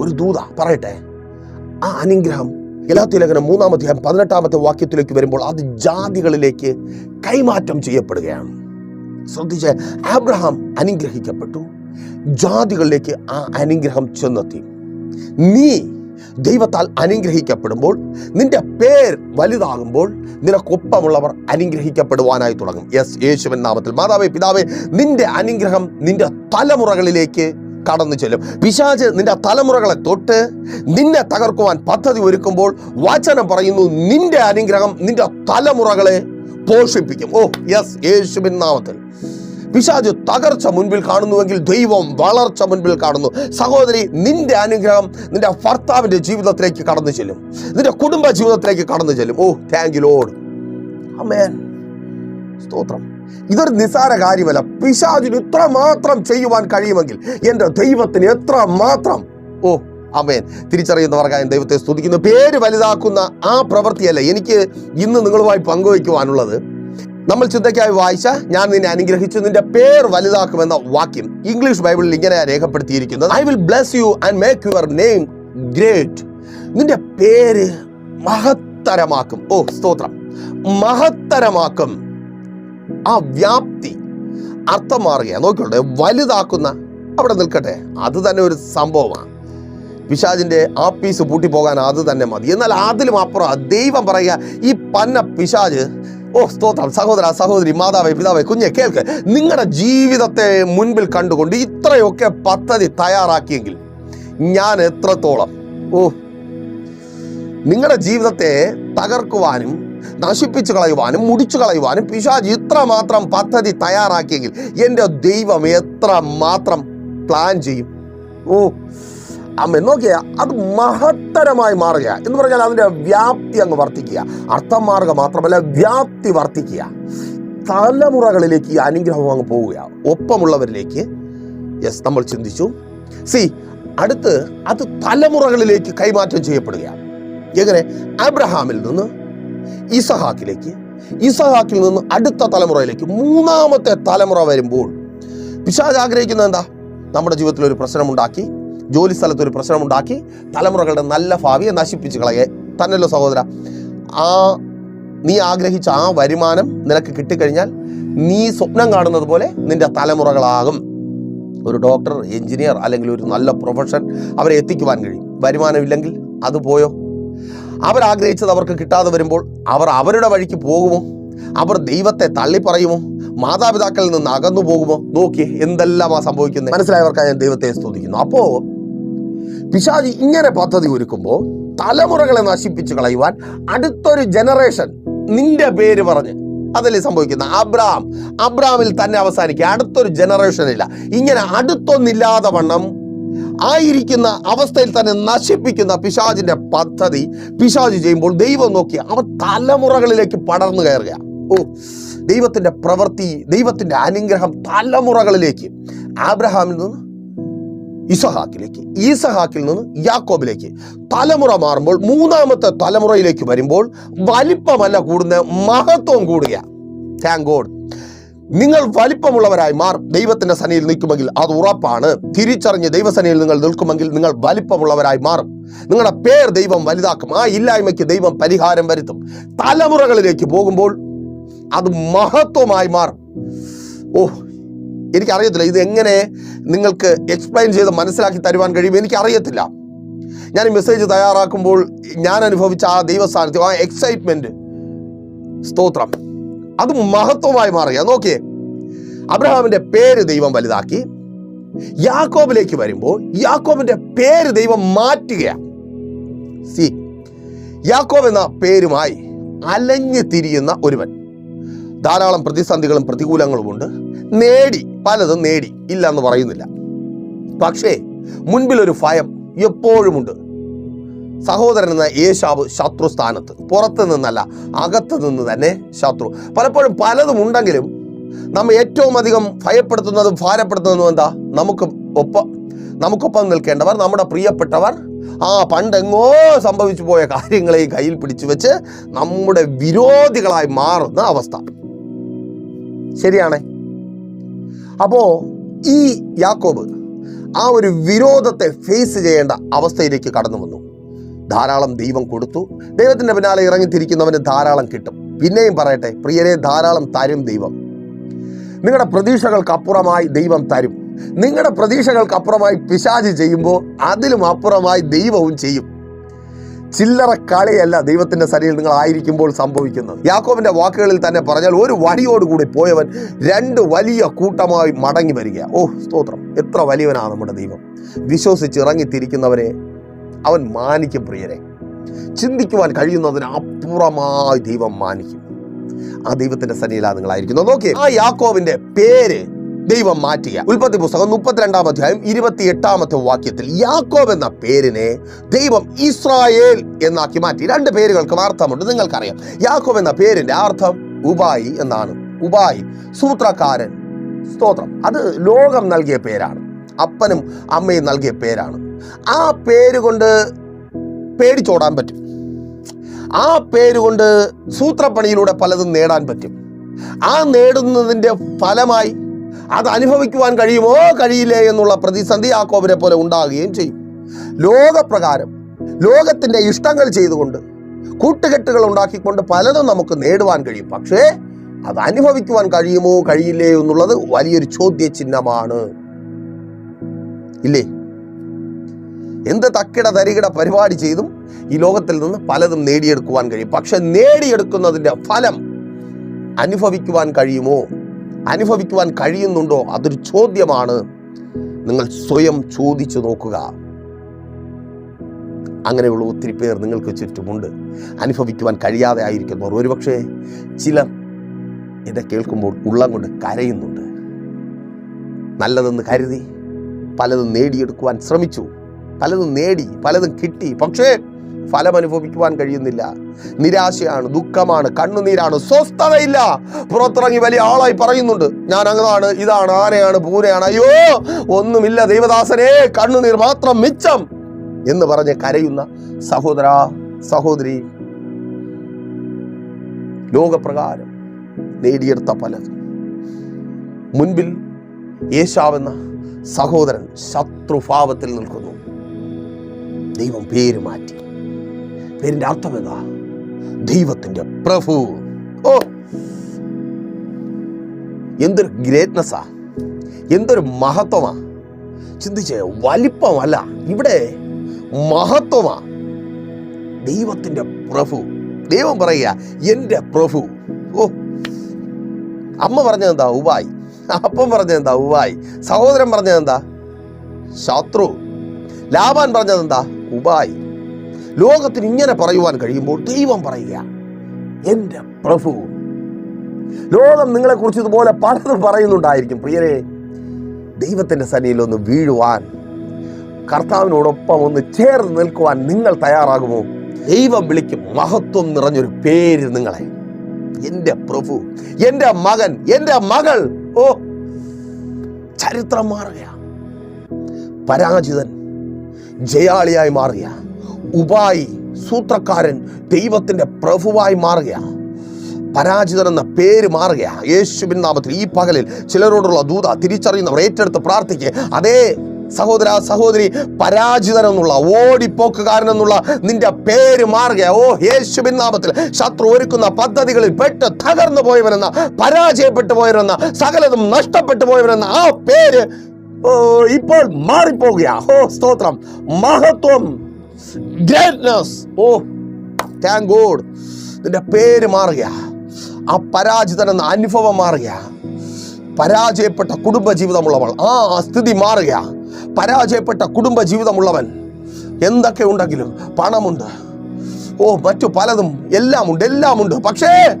ഒരു ദൂത പറയട്ടെ? ആ അനുഗ്രഹം ഗലാത്തി ലേഖനം മൂന്നാമധ്യായം പതിനെട്ടാമത്തെ വാക്യത്തിലേക്ക് വരുമ്പോൾ അത് ജാതികളിലേക്ക് കൈമാറ്റം ചെയ്യപ്പെടുകയാണ്. ശ്രദ്ധിച്ച് ആബ്രഹാം അനുഗ്രഹിക്കപ്പെട്ടു. ജാതികളിലേക്ക് ആ അനുഗ്രഹം ചെന്നെത്തി. നീ ദൈവത്താൽ അനുഗ്രഹിക്കപ്പെടുമ്പോൾ നിന്റെ പേർ വലുതാകുമ്പോൾ നിനക്കൊപ്പമുള്ളവർ അനുഗ്രഹിക്കപ്പെടുവാനായി തുടങ്ങും. യെസ് യേശുവൻ നാമത്തിൽ. മാതാവേ പിതാവേ നിന്റെ അനുഗ്രഹം നിന്റെ തലമുറകളിലേക്ക് കടന്നു ചെല്ലും. പിശാജ് നിന്റെ തലമുറകളെ തൊട്ട് നിന്നെ തകർക്കുവാൻ പദ്ധതി ഒരുക്കുമ്പോൾ വാചനം പറയുന്നു നിന്റെ അനുഗ്രഹം നിന്റെ തലമുറകളെ പോഷിപ്പിക്കും. ഓ യെസ് യേശു നാമത്തിൽ. പിശാജ് തകർച്ച മുൻപിൽ കാണുന്നുവെങ്കിൽ ദൈവം വളർച്ച മുൻപിൽ കാണുന്നു. സഹോദരി നിന്റെ അനുഗ്രഹം നിന്റെ ഭർത്താവിന്റെ ജീവിതത്തിലേക്ക് കടന്നു ചെല്ലും. നിന്റെ കുടുംബ ജീവിതത്തിലേക്ക് കടന്നു ചെല്ലും. ഓ താങ്ക് യു ലോഡ് സ്തോത്രം. ഇതൊരു നിസാര കാര്യമല്ല. പിശാചിന് ഇത്ര മാത്രം ചെയ്യുവാൻ കഴിയുമെങ്കിൽ എന്റെ ദൈവത്തിന് എത്ര മാത്രം ഓ അമേൻ തിരിച്ചറിയുന്ന ഞാൻ ദൈവത്തെ സ്തുതിക്കുന്നു. പേര് വലുതാക്കുന്ന ആ പ്രവൃത്തിയല്ല എനിക്ക് ഇന്ന് നിങ്ങളുമായി പങ്കുവയ്ക്കുവാനുള്ളത്. നമ്മൾ ചിന്തയ്ക്കായി വായിച്ച ഞാൻ നിന്നെ അനുഗ്രഹിച്ചു നിന്റെ പേർ വലുതാക്കുമെന്ന വാക്യം ഇംഗ്ലീഷ് ബൈബിളിൽ ഇങ്ങനെ രേഖപ്പെടുത്തിയിരിക്കുന്നത്. I will bless you and make your name great നിന്റെ പേര് മഹത്തരമാക്കും. ഓ സ്തോത്രം. മഹത്തരമാക്കും. ആ വ്യാപ്തി അർത്ഥം മാറുക നോക്കിക്കോട്ടെ വലുതാക്കുന്ന അവിടെ നിൽക്കട്ടെ. അത് തന്നെ ഒരു സംഭവമാണ് പിശാജിന്റെ ആ പീസ് പൂട്ടിപ്പോകാൻ അത് തന്നെ മതി. എന്നാൽ അതിലും അപ്പുറം ദൈവം പറയുക ഈ പന്ന പിശാജ് ഓ സ്തോത്രം. സഹോദര സഹോദരി മാതാവേ പിതാവേ കുഞ്ഞെ കേൾക്ക്. നിങ്ങളുടെ ജീവിതത്തെ മുൻപിൽ കണ്ടുകൊണ്ട് ഇത്രയൊക്കെ പദ്ധതി തയ്യാറാക്കിയെങ്കിൽ ഞാൻ എത്രത്തോളം ഓ നിങ്ങളുടെ ജീവിതത്തെ തകർക്കുവാനും നശിപ്പിച്ചു കളയുവാനും മുടിച്ചു കളയുവാനും പിശാജ് ഇത്രമാത്രം പദ്ധതി തയ്യാറാക്കിയെങ്കിൽ എന്റെ ദൈവം എത്ര മാത്രം പ്ലാൻ ചെയ്യും? ഓ അമ്മ നോക്കിയ അത് മഹത്തരമായി മാറുക എന്ന് പറഞ്ഞാൽ അതിന്റെ വ്യാപ്തി അങ്ങ് വർദ്ധിക്കുക. അർത്ഥം മാറുക മാത്രമല്ല വ്യാപ്തി വർദ്ധിക്കുക. തലമുറകളിലേക്ക് ഈ അനുഗ്രഹം അങ്ങ് പോവുക ഒപ്പമുള്ളവരിലേക്ക് യെസ് നമ്മൾ ചിന്തിച്ചു. സി അടുത്ത് അത് തലമുറകളിലേക്ക് കൈമാറ്റം ചെയ്യപ്പെടുകയാണ് എങ്ങനെ? അബ്രഹാമിൽ നിന്ന് ഇസഹാക്കിലേക്ക് ഇസഹാക്കിൽ നിന്ന് അടുത്ത തലമുറയിലേക്ക് മൂന്നാമത്തെ തലമുറ വരുമ്പോൾ പിശാജ് ആഗ്രഹിക്കുന്നത് എന്താ? നമ്മുടെ ജീവിതത്തിൽ ഒരു പ്രശ്നമുണ്ടാക്കി ജോലി സ്ഥലത്ത് ഒരു പ്രശ്നമുണ്ടാക്കി തലമുറകളുടെ നല്ല ഭാവിയെ നശിപ്പിച്ച് കളയെ. തന്നല്ലോ സഹോദര ആ നീ ആഗ്രഹിച്ച ആ വരുമാനം നിനക്ക് കിട്ടിക്കഴിഞ്ഞാൽ നീ സ്വപ്നം കാണുന്നത് പോലെ നിന്റെ തലമുറകളാകും. ഒരു ഡോക്ടർ എഞ്ചിനീയർ അല്ലെങ്കിൽ ഒരു നല്ല പ്രൊഫഷൻ അവരെ എത്തിക്കുവാൻ കഴിയും. വരുമാനമില്ലെങ്കിൽ അത് പോയോ? അവർ ആഗ്രഹിച്ചത് അവർക്ക് കിട്ടാതെ വരുമ്പോൾ അവർ അവരുടെ വഴിക്ക് പോകുമോ? അവർ ദൈവത്തെ തള്ളിപ്പറയുമോ? മാതാപിതാക്കളിൽ നിന്ന് അകന്നു പോകുമോ? നോക്കി ആ സംഭവിക്കുന്നത്? മനസ്സിലായവർക്കായി ഞാൻ ദൈവത്തെ സ്തുതിക്കുന്നു. അപ്പോൾ പിശാജി ഇങ്ങനെ പദ്ധതി ഒരുക്കുമ്പോൾ തലമുറകളെ നശിപ്പിച്ചു കളയുവാൻ അടുത്തൊരു ജനറേഷൻ നിന്റെ പേര് പറഞ്ഞ് അതല്ലേ സംഭവിക്കുന്ന അബ്രാം. അബ്രാമിൽ തന്നെ അവസാനിക്കുക. അടുത്തൊരു ജനറേഷൻ ഇല്ല ഇങ്ങനെ അടുത്തൊന്നില്ലാതെ വണ്ണം ആയിരിക്കുന്ന അവസ്ഥയിൽ തന്നെ നശിപ്പിക്കുന്ന പിശാജിന്റെ പദ്ധതി പിശാജ് ചെയ്യുമ്പോൾ ദൈവം നോക്കി അവ തലമുറകളിലേക്ക് പടർന്നു കയറുക ഓ ദൈവത്തിന്റെ പ്രവൃത്തി ദൈവത്തിന്റെ അനുഗ്രഹം തലമുറകളിലേക്ക്. ആബ്രഹാമിൽ നിന്ന് ഇസഹാക്കിലേക്ക് ഈസഹാക്കിൽ നിന്ന് യാക്കോബിലേക്ക്. തലമുറ മാറുമ്പോൾ മൂന്നാമത്തെ തലമുറയിലേക്ക് വരുമ്പോൾ വലിപ്പമല്ല കൂടുന്ന മഹത്വം കൂടുക താങ്ക് ഗോഡ് നിങ്ങൾ വലിപ്പമുള്ളവരായി മാറും ദൈവത്തിന്റെ സനയിൽ നിൽക്കുമെങ്കിൽ അത് ഉറപ്പാണ്. തിരിച്ചറിഞ്ഞ് ദൈവസനയിൽ നിങ്ങൾ നിൽക്കുമെങ്കിൽ നിങ്ങൾ വലിപ്പമുള്ളവരായി മാറും. നിങ്ങളുടെ പേർ ദൈവം വലുതാക്കും. ആ ഇല്ലായ്മയ്ക്ക് ദൈവം പരിഹാരം വരുത്തും. തലമുറകളിലേക്ക് പോകുമ്പോൾ അത് മഹത്വമായി മാറും. ഓ എനിക്കറിയത്തില്ല. ഇത് എങ്ങനെ നിങ്ങൾക്ക് എക്സ്പ്ലെയിൻ ചെയ്ത് മനസ്സിലാക്കി തരുവാൻ കഴിയും? എനിക്കറിയത്തില്ല. ഞാൻ ഈ മെസ്സേജ് തയ്യാറാക്കുമ്പോൾ ഞാൻ അനുഭവിച്ച ആ ദൈവസ്ഥാനത്ത് ആ എക്സൈറ്റ്മെന്റ് സ്തോത്രം. അത് മഹത്വമായി മാറുക നോക്കിയേ. അബ്രഹാമിന്റെ പേര് ദൈവം വലുതാക്കി. യാക്കോബിലേക്ക് വരുമ്പോൾ യാക്കോബിന്റെ പേര് ദൈവം മാറ്റുകയാണ്. സി. യാക്കോബ് എന്ന പേരുമായി അലഞ്ഞു തിരിയുന്ന ഒരുവൻ. ധാരാളം പ്രതിസന്ധികളും പ്രതികൂലങ്ങളും ഉണ്ട് നേടി പലതും നേടി. ഇല്ല എന്ന് പറയുന്നില്ല. പക്ഷേ മുൻപിലൊരു ഭയം എപ്പോഴുമുണ്ട്. സഹോദരൻ എന്ന യേശാവ് ശത്രുസ്ഥാനത്ത് പുറത്ത് നിന്നല്ല അകത്ത് നിന്ന് തന്നെ ശത്രു. പലപ്പോഴും പലതും ഉണ്ടെങ്കിലും നമ്മൾ ഏറ്റവും അധികം ഭയപ്പെടുത്തുന്നതും ഭാരപ്പെടുത്തുന്നതും എന്താ? നമുക്ക് ഒപ്പം നമുക്കൊപ്പം നിൽക്കേണ്ടവർ നമ്മുടെ പ്രിയപ്പെട്ടവർ ആ പണ്ടെങ്ങോ സംഭവിച്ചു പോയ കാര്യങ്ങളെ കയ്യിൽ പിടിച്ചു വെച്ച് നമ്മുടെ വിരോധികളായി മാറുന്ന അവസ്ഥ. ശരിയാണേ? അപ്പോ ഈ യാക്കോബ് ആ ഒരു വിരോധത്തെ ഫേസ് ചെയ്യേണ്ട അവസ്ഥയിലേക്ക് കടന്നു വന്നു. ധാരാളം ദൈവം കൊടുത്തു. ദൈവത്തിന്റെ പിന്നാലെ ഇറങ്ങിത്തിരിക്കുന്നവന് ധാരാളം കിട്ടും. പിന്നെയും പറയട്ടെ പ്രിയരെ ധാരാളം തരും ദൈവം. നിങ്ങളുടെ പ്രതീക്ഷകൾക്ക് അപ്പുറമായി ദൈവം തരും. നിങ്ങളുടെ പ്രതീക്ഷകൾക്ക് അപ്പുറമായി പിശാജ് ചെയ്യുമ്പോൾ അതിലും അപ്പുറമായി ദൈവവും ചെയ്യും. ചില്ലറ കളിയല്ല ദൈവത്തിന്റെ സരിയിൽ നിങ്ങൾ ആയിരിക്കുമ്പോൾ സംഭവിക്കുന്നത്. യാക്കോബിന്റെ വാക്കുകളിൽ തന്നെ പറഞ്ഞാൽ ഒരു വടിയോടുകൂടി പോയവൻ രണ്ട് വലിയ കൂട്ടമായി മടങ്ങി വരിക ഓ സ്തോത്രം. എത്ര വലിയവനാണ് നമ്മുടെ ദൈവം. വിശ്വസിച്ച് ഇറങ്ങിത്തിരിക്കുന്നവരെ അവൻ മാനിക്കും പ്രിയരെ. ചിന്തിക്കുവാൻ കഴിയുന്നതിന് അപ്പുറമായി ദൈവം മാനിക്കും. ആ ദൈവത്തിന്റെ സന്നിധിയിലാണ് നിങ്ങളായിരിക്കുന്നത്. നോക്കിയേ ആ യാക്കോവിന്റെ പേര് ദൈവം മാറ്റുക. ഉൽപ്പത്തി പുസ്തകം മുപ്പത്തിരണ്ടാം അധ്യായം ഇരുപത്തി എട്ടാമത്തെ വാക്യത്തിൽ യാക്കോബ് എന്ന പേരിനെ ദൈവം ഇസ്രായേൽ എന്നാക്കി മാറ്റി. രണ്ട് പേരുകൾക്കും അർത്ഥമുണ്ട്. നിങ്ങൾക്കറിയാം യാക്കോബ് എന്ന പേരിന്റെ അർത്ഥം ഉബായി എന്നാണ്. ഉബായി സൂത്രക്കാരൻ. സ്തോത്രം. അത് ലോകം നൽകിയ പേരാണ്. അപ്പനും അമ്മയും നൽകിയ പേരാണ്. ആ പേര് കൊണ്ട് പേടിച്ചോടാൻ പറ്റും. ആ പേര് കൊണ്ട് സൂത്രപ്പണിയിലൂടെ പലതും നേടാൻ പറ്റും. ആ നേടുന്നതിന്റെ ഫലമായി അത് അനുഭവിക്കുവാൻ കഴിയുമോ കഴിയില്ലേ എന്നുള്ള പ്രതിസന്ധി യാക്കോബിനെ പോലെ ഉണ്ടാകുകയും ചെയ്യും. ലോകപ്രകാരം ലോകത്തിന്റെ ഇഷ്ടങ്ങൾ ചെയ്തുകൊണ്ട് കൂട്ടുകെട്ടുകൾ ഉണ്ടാക്കിക്കൊണ്ട് പലതും നമുക്ക് നേടുവാൻ കഴിയും. പക്ഷേ അത് അനുഭവിക്കുവാൻ കഴിയുമോ കഴിയില്ലേ എന്നുള്ളത് വലിയൊരു ചോദ്യചിഹ്നമാണ്. ഇല്ലേ? എന്ത് തക്കിട തരികിട പരിപാടി ചെയ്തും ഈ ലോകത്തിൽ നിന്ന് പലതും നേടിയെടുക്കുവാൻ കഴിയും. പക്ഷെ നേടിയെടുക്കുന്നതിന്റെ ഫലം അനുഭവിക്കുവാൻ കഴിയുമോ? അനുഭവിക്കുവാൻ കഴിയുന്നുണ്ടോ? അതൊരു ചോദ്യമാണ്. നിങ്ങൾ സ്വയം ചോദിച്ചു നോക്കുക. അങ്ങനെയുള്ള ഒത്തിരി പേർ നിങ്ങൾക്ക് ചുറ്റുമുണ്ട്. അനുഭവിക്കുവാൻ കഴിയാതെ ആയിരിക്കുന്നവർ. ഒരുപക്ഷെ ചിലർ എന്നെ കേൾക്കുമ്പോൾ ഉള്ളം കൊണ്ട് കരയുന്നുണ്ട്. നല്ലതെന്ന് കരുതി പലതും നേടിയെടുക്കുവാൻ ശ്രമിച്ചു. പലതും നേടി പലതും കിട്ടി. പക്ഷേ ഫലം അനുഭവിക്കുവാൻ കഴിയുന്നില്ല. നിരാശയാണ് ദുഃഖമാണ് കണ്ണുനീരാണ് സ്വസ്ഥതയില്ല. പുറത്തിറങ്ങി വലിയ ആളായി പറയുന്നുണ്ട് ഞാൻ അങ്ങതാണ് ഇതാണ് ആനയാണ് പൂനയാണ് അയ്യോ ഒന്നുമില്ല ദൈവദാസനെ കണ്ണുനീർ മാത്രം മിച്ചം. എന്ന് പറഞ്ഞ് കരയുന്ന സഹോദര സഹോദരി ലോകപ്രകാരം നേടിയെടുത്ത പലതും. മുൻപിൽ യേശാവെന്ന സഹോദരൻ ശത്രുഭാവത്തിൽ നിൽക്കുന്നു. ദൈവം പേര് മാറ്റി. പേരിന്റെ അർത്ഥം എന്താ ദൈവത്തിന്റെ പ്രഭു. ഓ. എന്തൊരു ഗ്രേറ്റ്നെസ്സാ എന്തൊരു മഹത്വമാ. ചിന്തിച്ച് വലിപ്പമല്ല. ഇവിടെ മഹത്വമാ. ദൈവത്തിന്റെ പ്രഭു. ദൈവം പറയുക എന്റെ പ്രഭു. ഓ. അമ്മ പറഞ്ഞതെന്താ ഉവായി. അപ്പം പറഞ്ഞതെന്താ ഉവായി. സഹോദരൻ പറഞ്ഞതെന്താ ശത്രു. ലാബാൻ പറഞ്ഞതെന്താ ഉബായി ലോകത്തിന് ഇങ്ങനെ പറയുവാൻ കഴിയുമ്പോൾ ദൈവം പറയുക എന്റെ പ്രഭു. ലോകം നിങ്ങളെക്കുറിച്ച് ഇതുപോലെ പലതും പറയുന്നുണ്ടായിരിക്കും. പ്രിയരെ ദൈവത്തിന്റെ സന്നിയിൽ ഒന്ന് വീഴുവാൻ കർത്താവിനോടൊപ്പം ഒന്ന് ചേർന്ന് നിൽക്കുവാൻ നിങ്ങൾ തയ്യാറാകുമോ? ദൈവം വിളിക്കും മഹത്വം നിറഞ്ഞൊരു പേര് നിങ്ങളെ. എന്റെ പ്രഭു എന്റെ മകൻ എന്റെ മകൾ. ഓ ചരിത്രം മാറുക പരാജിതൻ ജയാളിയായി മാറുക. ഉപായി സൂത്രക്കാരൻ ദൈവത്തിന്റെ പ്രഭുവായി മാറുക. പരാജിതൻ എന്ന പേര് മാറുക. യേശുവിൻ നാമത്തിൽ ഈ പകലിൽ ചിലരോടുള്ള ദൂത തിരിച്ചറിയുന്നവർ ഏറ്റെടുത്ത് പ്രാർത്ഥിക്കുക. അതേ സഹോദര സഹോദരി ഓടിപ്പോക്കുകാരൻ എന്നുള്ള നിന്റെ പേര് മാറുക. ഓ യേശുവിൻ നാമത്തിൽ ശത്രു ഒരുക്കുന്ന പദ്ധതികളിൽ പെട്ട് തകർന്നു പോയവനെന്ന പരാജയപ്പെട്ടു പോയവരെന്ന സകലതും നഷ്ടപ്പെട്ടു പോയവരെന്ന ആ പേര് ഇപ്പോൾ മാറിപ്പോകുക. ഓ സ്തോത്രം. മഹത്വം. ഗ്രേറ്റ്നസ് ഓ താങ്ക് ഗോഡ് നിന്റെ പേര് മാറുക. ആ പരാജിതൻ എന്ന അനുഭവം മാറുക. പരാജയപ്പെട്ട കുടുംബ ജീവിതമുള്ളവൾ ആ സ്ഥിതി മാറുക. പരാജയപ്പെട്ട കുടുംബ ജീവിതമുള്ളവൻ എന്തൊക്കെ ഉണ്ടെങ്കിലും പണമുണ്ട്. ഓ മറ്റു പലതും എല്ലാമുണ്ട് എല്ലാമുണ്ട്. പക്ഷേ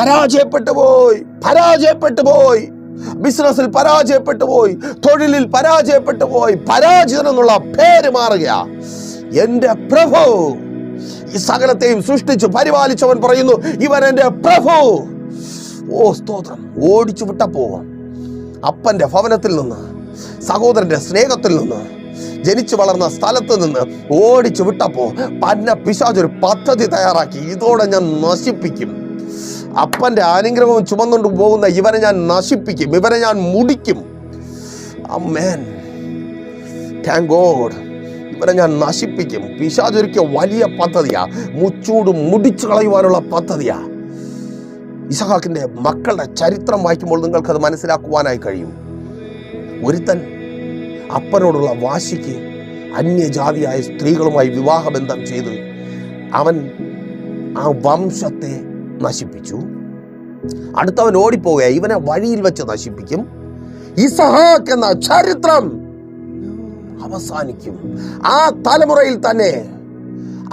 പരാജയപ്പെട്ടു പോയി പരാജയപ്പെട്ടു പോയി. ബിസിനസ്സിൽ പരാജയപ്പെട്ടു പോയി തൊഴിലിൽ പരാജയപ്പെട്ടു പോയി പരാജിതൻ എന്നുള്ള പേര് മാറുക എന്റെ പ്രഭു ഈ സകലത്തെയും സൃഷ്ടിച്ചു പരിപാലിച്ചവൻ പറയുന്നു ഇവൻ എന്റെ പ്രഭു. ഓ സ്തോത്രം. ഓടിച്ചു വിട്ടപ്പോ അപ്പന്റെ ഭവനത്തിൽ നിന്ന് സഹോദരന്റെ സ്നേഹത്തിൽ നിന്ന് ജനിച്ചു വളർന്ന സ്ഥലത്ത് നിന്ന് ഓടിച്ചു വിട്ടപ്പോ പന്ന പിശാജ് ഒരു പദ്ധതി തയ്യാറാക്കി. ഇതോടെ ഞാൻ നശിപ്പിക്കും. അപ്പന്റെ അനുഗ്രഹവും ചുമന്നുകൊണ്ട് പോകുന്ന ഇവരെ ഞാൻ നശിപ്പിക്കും ഇവരെ ഞാൻ മുടിക്കും. അമ്മേൻ താങ്ക് ഗോഡ് ഇവരെ ഞാൻ നശിപ്പിക്കും. പിശാചൊരുക്കിയ വലിയ പദ്ധതിയാ. മുച്ചൂട് മുടിച്ചു കളയുവാനുള്ള പദ്ധതിയാ. ഇസഹാക്കിന്റെ മക്കളുടെ ചരിത്രം വായിക്കുമ്പോൾ നിങ്ങൾക്കത് മനസ്സിലാക്കുവാനായി കഴിയും. ഒരുത്തൻ അപ്പനോടുള്ള വാശിക്ക് അന്യജാതിയായ സ്ത്രീകളുമായി വിവാഹബന്ധം ചെയ്ത് അവൻ ആ വംശത്തെ നശിപ്പിച്ചു. അടുത്തവൻ ഓടിപ്പോവുക ഇവനെ വഴിയിൽ വെച്ച് നശിപ്പിക്കും. ഇസഹാക്ക് എന്ന ചരിത്രം അവസാനിക്കും. ആ തലമുറയിൽ തന്നെ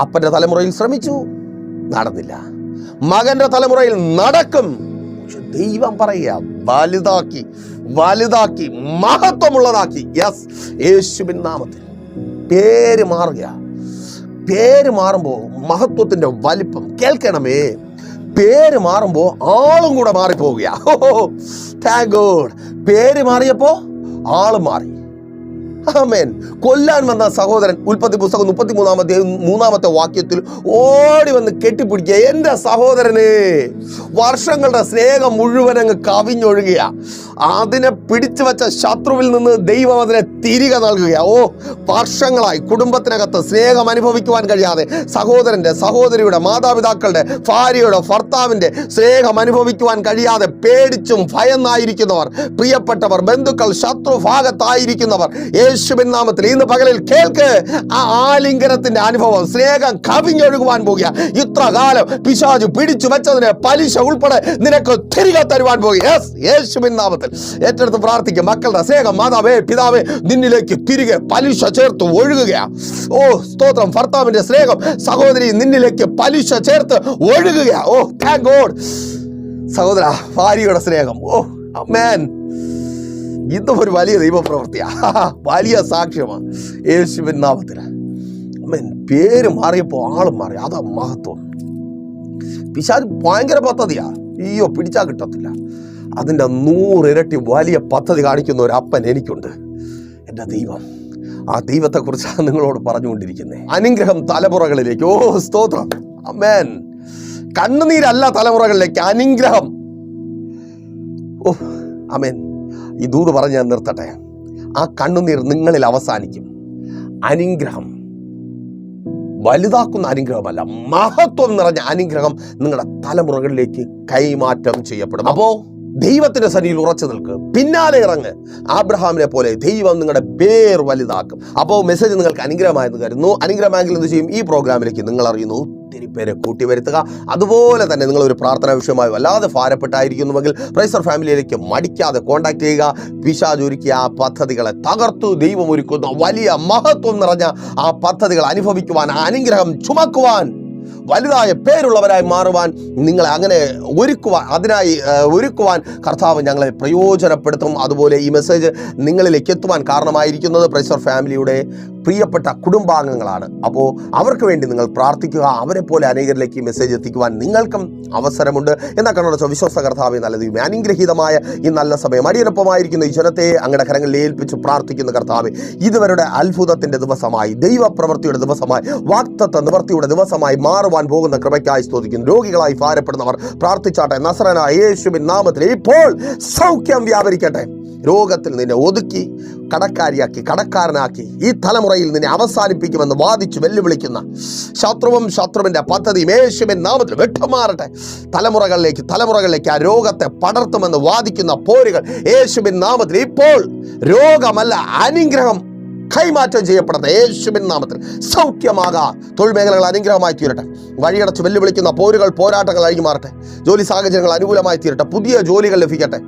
അപ്പന്റെ തലമുറയിൽ ശ്രമിച്ചു. നടന്നില്ല. മകന്റെ തലമുറയിൽ നടക്കും. ദൈവം പറയുക വലുതാക്കി വലുതാക്കി മഹത്വമുള്ളതാക്കി. യെസ് യേശുബിൻ നാമത്തിൽ. പേര് മാറുക പേര് മാറുമ്പോൾ മഹത്വത്തിന്റെ വലിപ്പം കേൾക്കണമേ. പേര് മാറുമ്പോൾ ആളും കൂടെ മാറിപ്പോവുക താങ്ക് ഗോഡ് പേര് മാറിയപ്പോൾ ആൾ മാറി. ആമേൻ. കൊല്ലാൻ വന്ന സഹോദരൻ ഉൽപ്പത്തി പുസ്തകം മുപ്പത്തി മൂന്നാമത്തെ മൂന്നാമത്തെ വാക്യത്തിൽ ഓടി വന്ന് കെട്ടിപ്പിടിക്കുക. എന്റെ സഹോദരന് വർഷങ്ങളുടെ സ്നേഹം മുഴുവൻ അങ്ങ് കവിഞ്ഞൊഴുകുക. അതിനെ പിടിച്ചു വെച്ച ശത്രുവിൽ നിന്ന് ദൈവം അതിനെ തിരികെ നൽകുക. ഓ വർഷങ്ങളായി കുടുംബത്തിനകത്ത് സ്നേഹം അനുഭവിക്കുവാൻ കഴിയാതെ സഹോദരന്റെ സഹോദരിയുടെ മാതാപിതാക്കളുടെ ഭാര്യയുടെ ഭർത്താവിന്റെ സ്നേഹം അനുഭവിക്കുവാൻ കഴിയാതെ പേടിച്ചും ഭയന്നായിരിക്കുന്നവർ പ്രിയപ്പെട്ടവർ ബന്ധുക്കൾ ശത്രു ഭാഗത്തായിരിക്കുന്നവർ യേശുവിൻ നാമത്തിൽ ഇന്ന് പകലിൽ കേൾക്ക് ആ ആലിംഗനത്തിന്റെ അനുഭവം സ്നേഹം കവിഞ്ഞൊഴുകുവാൻ പോകുക. ഇത്ര കാലം പിശാജു പിടിച്ചു വെച്ചതിന് പലിശ ഉൾപ്പെടെ നിനക്ക് തിരികെ തരുവാൻ പോകുക. യെസ് യേശുവിൻ നാമത്തിൽ. ഏറ്റെടുത്ത് പ്രാർത്ഥിക്കുക. മക്കളുടെ സ്നേഹം മാതാവേ പിതാവേ നിന്നിലേക്ക് തിരികെ പലിശ ചേർത്ത് ഒഴുകുക. ഓ സ്തോത്രം. ഭർത്താവിന്റെ സ്നേഹം സഹോദരി നിന്നിലേക്ക് പലിശ ചേർത്ത് ഒഴുകുക. ഓ താങ്ക് ഗോഡ് സഹോദര ഭാര്യയുടെ സ്നേഹം. ഓ അമ്മേൻ ഇതും ഒരു വലിയ ദൈവപ്രവൃത്തിയാണ് വലിയ സാക്ഷ്യമാണ് യേശുവിൻ നാമത്തിൽ പേര് മാറിയപ്പോൾ ആളും മാറി. അതാ മഹത്വം. പിശാജ് ഭയങ്കര പദ്ധതിയാ. അയ്യോ പിടിച്ചാൽ കിട്ടത്തില്ല. അതിന്റെ നൂറിരട്ടി വലിയ പദ്ധതി കാണിക്കുന്ന ഒരു അപ്പൻ എനിക്കുണ്ട്. എന്റെ ദൈവം ആ ദൈവത്തെക്കുറിച്ചാണ് നിങ്ങളോട് പറഞ്ഞുകൊണ്ടിരിക്കുന്നത് അനുഗ്രഹം തലമുറകളിലേക്ക്. ഓ സ്തോത്രം. അമ്മേൻ. കണ്ണുനീരല്ല തലമുറകളിലേക്ക്. അനുഗ്രഹം. ഓ അമേൻ ഈ ദൂത് പറഞ്ഞ് ഞാൻ നിർത്തട്ടെ. ആ കണ്ണുനീർ നിങ്ങളിൽ അവസാനിക്കും. അനുഗ്രഹം. വലുതാക്കുന്ന അനുഗ്രഹമല്ല മഹത്വം നിറഞ്ഞ അനുഗ്രഹം നിങ്ങളുടെ തലമുറകളിലേക്ക് കൈമാറ്റം ചെയ്യപ്പെടും. അപ്പോ ദൈവത്തിന്റെ സന്നിയിൽ ഉറച്ചു നിൽക്കുക പിന്നാലെ ഇറങ്ങ്. ആബ്രഹാമിനെ പോലെ ദൈവം നിങ്ങളുടെ പേർ വലുതാക്കും. അപ്പോൾ മെസ്സേജ് നിങ്ങൾക്ക് അനുഗ്രഹമായെന്ന് കരുതുന്നു. അനുഗ്രഹമായെങ്കിൽ എന്ത് ചെയ്യും? ഈ പ്രോഗ്രാമിലേക്ക് നിങ്ങൾ അറിയുന്നു. ഒത്തിരി പേരെ കൂട്ടി വരുത്തുക അതുപോലെ തന്നെ നിങ്ങൾ ഒരു പ്രാർത്ഥനാ വിഷയമായി വല്ലാതെ ഭാരപ്പെട്ടായിരിക്കുന്നുവെങ്കിൽ പ്രൈസർ ഫാമിലിയിലേക്ക് മടിക്കാതെ കോൺടാക്ട് ചെയ്യുക. പിശാജ് ഒരുക്കിയ ആ പദ്ധതികളെ തകർത്തു ദൈവം ഒരുക്കുന്ന. വലിയ മഹത്വം നിറഞ്ഞ ആ പദ്ധതികൾ അനുഭവിക്കുവാൻ അനുഗ്രഹം ചുമക്കുവാൻ വലുതായ പേരുള്ളവരായി മാറുവാൻ നിങ്ങളെ അങ്ങനെ ഒരുക്കുവാൻ അതിനായി ഒരുക്കുവാൻ കർത്താവ് ഞങ്ങളെ പ്രയോജനപ്പെടുത്തും. അതുപോലെ ഈ മെസ്സേജ് നിങ്ങളിലേക്ക് എത്തുവാൻ കാരണമായിരിക്കുന്നത് പ്രൈസർ ഫാമിലിയുടെ പ്രിയപ്പെട്ട കുടുംബാംഗങ്ങളാണ്. അപ്പോൾ അവർക്ക് വേണ്ടി നിങ്ങൾ പ്രാർത്ഥിക്കുക. അവരെ പോലെ അനേകരിലേക്ക് ഈ മെസ്സേജ് എത്തിക്കുവാൻ നിങ്ങൾക്കും അവസരമുണ്ട്. എന്നാൽ കണ്ണടച്ച വിശ്വാസ കർത്താവ് നല്ല ദൈവം അനുഗ്രഹീതമായ ഈ നല്ല സമയം അടിയനൊപ്പമായിരിക്കുന്ന ഈ ജനത്തെ അങ്ങടെ കരങ്ങളിൽ ഏൽപ്പിച്ച് പ്രാർത്ഥിക്കുന്ന കർത്താവ് ഇതുവരുടെ അത്ഭുതത്തിന്റെ ദിവസമായി ദൈവപ്രവൃത്തിയുടെ ദിവസമായി വാക്തത്വ നിവർത്തിയുടെ ദിവസമായി മാറുവാൻ പോകുന്ന കൃപയ്ക്കായി സ്തുതിക്കുന്നു. രോഗികളായി ഭാരപ്പെടുന്നവർ പ്രാർത്ഥിച്ചാട്ടെ. നസറനായ യേശുവിൻ നാമത്തിൽ ഇപ്പോൾ സൗഖ്യം വ്യാപരിക്കട്ടെ. രോഗത്തിൽ നിന്നെ ഒതുക്കി കടക്കാരിയാക്കി കടക്കാരനാക്കി ഈ തലമുറയിൽ നിന്നെ അവസാനിപ്പിക്കുമെന്ന് വാദിച്ചു വെല്ലുവിളിക്കുന്ന ശത്രുവും ശത്രുവിന്റെ പദ്ധതിയും യേശുവിൻ നാമത്തിൽ വെട്ടുമാറട്ടെ. തലമുറകളിലേക്ക് തലമുറകളിലേക്ക് ആ രോഗത്തെ പടർത്തുമെന്ന് വാദിക്കുന്ന പോരുകൾ യേശുവിൻ നാമത്തിൽ ഇപ്പോൾ രോഗമല്ല അനുഗ്രഹം കൈമാറ്റം ചെയ്യപ്പെടട്ടെ. യേശുവിൻ നാമത്തിൽ സൗഖ്യമാകാ. തൊഴിൽ മേഖലകൾ അനുഗ്രഹമായി തീരട്ടെ. വഴിയടച്ച് വെല്ലുവിളിക്കുന്ന പോരുകൾ പോരാട്ടങ്ങൾ അഴിഞ്ഞു മാറട്ടെ. ജോലി സാഹചര്യങ്ങൾ അനുകൂലമായി തീരട്ടെ. പുതിയ ജോലികൾ ലഭിക്കട്ടെ.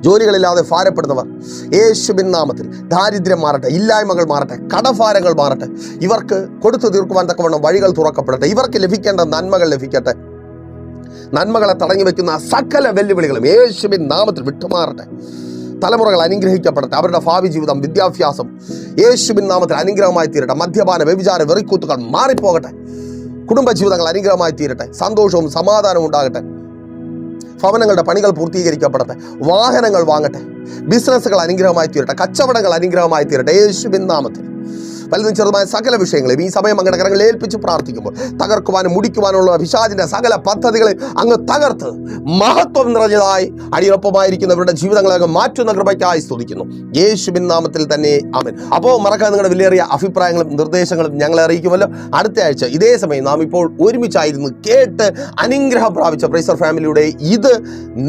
ജോലികളില്ലാതെ ഭാരപ്പെടുന്നവർ യേശുവിൻ നാമത്തിൽ ദാരിദ്ര്യം മാറട്ടെ ഇല്ലായ്മകൾ മാറട്ടെ കടഭാരങ്ങൾ മാറട്ടെ. ഇവർക്ക് കൊടുത്തു തീർക്കുവാൻ തക്കവണ്ണം വഴികൾ തുറക്കപ്പെടട്ടെ. ഇവർക്ക് ലഭിക്കേണ്ട നന്മകൾ ലഭിക്കട്ടെ. നന്മകളെ തടഞ്ഞു വെക്കുന്ന സകല വെല്ലുവിളികളും യേശുവിൻ നാമത്തിൽ വിട്ടുമാറട്ടെ. തലമുറകൾ അനുഗ്രഹിക്കപ്പെടട്ടെ. അവരുടെ ഭാവി ജീവിതം വിദ്യാഭ്യാസം യേശുവിൻ നാമത്തിൽ അനുഗ്രഹമായി തീരട്ടെ. മദ്യപാന വ്യഭിചാര വെറിക്കൂത്തുകൾ മാറിപ്പോകട്ടെ. കുടുംബജീവിതങ്ങൾ അനുഗ്രഹമായി തീരട്ടെ. സന്തോഷവും സമാധാനവും ഉണ്ടാകട്ടെ. ഭവനങ്ങളുടെ പണികൾ പൂർത്തീകരിക്കപ്പെടട്ടെ. വാഹനങ്ങൾ വാങ്ങട്ടെ. ബിസിനസ്സുകൾ അനുഗ്രഹമായി തീരട്ടെ. കച്ചവടങ്ങൾ അനുഗ്രഹമായി തീരട്ടെ. യേശുവിൻ നാമത്തിൽ. വലുതും ചെറുതുമായ സകല വിഷയങ്ങളെയും ഈ സമയം അങ്ങയുടെ കരങ്ങളിൽ ഏൽപ്പിച്ച് പ്രാർത്ഥിക്കുമ്പോൾ തകർക്കുവാനും മുടിക്കുവാനുള്ള പിശാചിന്റെ സകല പദ്ധതികളെ അങ്ങ് തകർത്ത് മഹത്വം നിറഞ്ഞതായി അടിയൊപ്പമായിരിക്കുന്നവരുടെ ജീവിതങ്ങളെ അങ്ങ് മാറ്റുന്ന കൃപയ്ക്കായി സ്തുതിക്കുന്നു. യേശുബിൻ നാമത്തിൽ തന്നെ അമൻ അപ്പോൾ മറക്കാതെ നിങ്ങളുടെ വിലയേറിയ അഭിപ്രായങ്ങളും നിർദ്ദേശങ്ങളും ഞങ്ങളെ അറിയിക്കുമല്ലോ. അടുത്ത ആഴ്ച ഇതേ സമയം നാം ഇപ്പോൾ ഒരുമിച്ചായിരുന്നു കേട്ട് അനുഗ്രഹം പ്രാപിച്ച പ്രൈസർ ഫാമിലിയുടെ ഇത്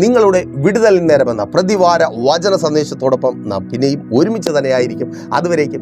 നിങ്ങളുടെ വിടുതൽ നേരമെന്ന പ്രതിവാര വചന സന്ദേശത്തോടൊപ്പം നാം പിന്നെയും ഒരുമിച്ച് തന്നെയായിരിക്കും അതുവരേക്കും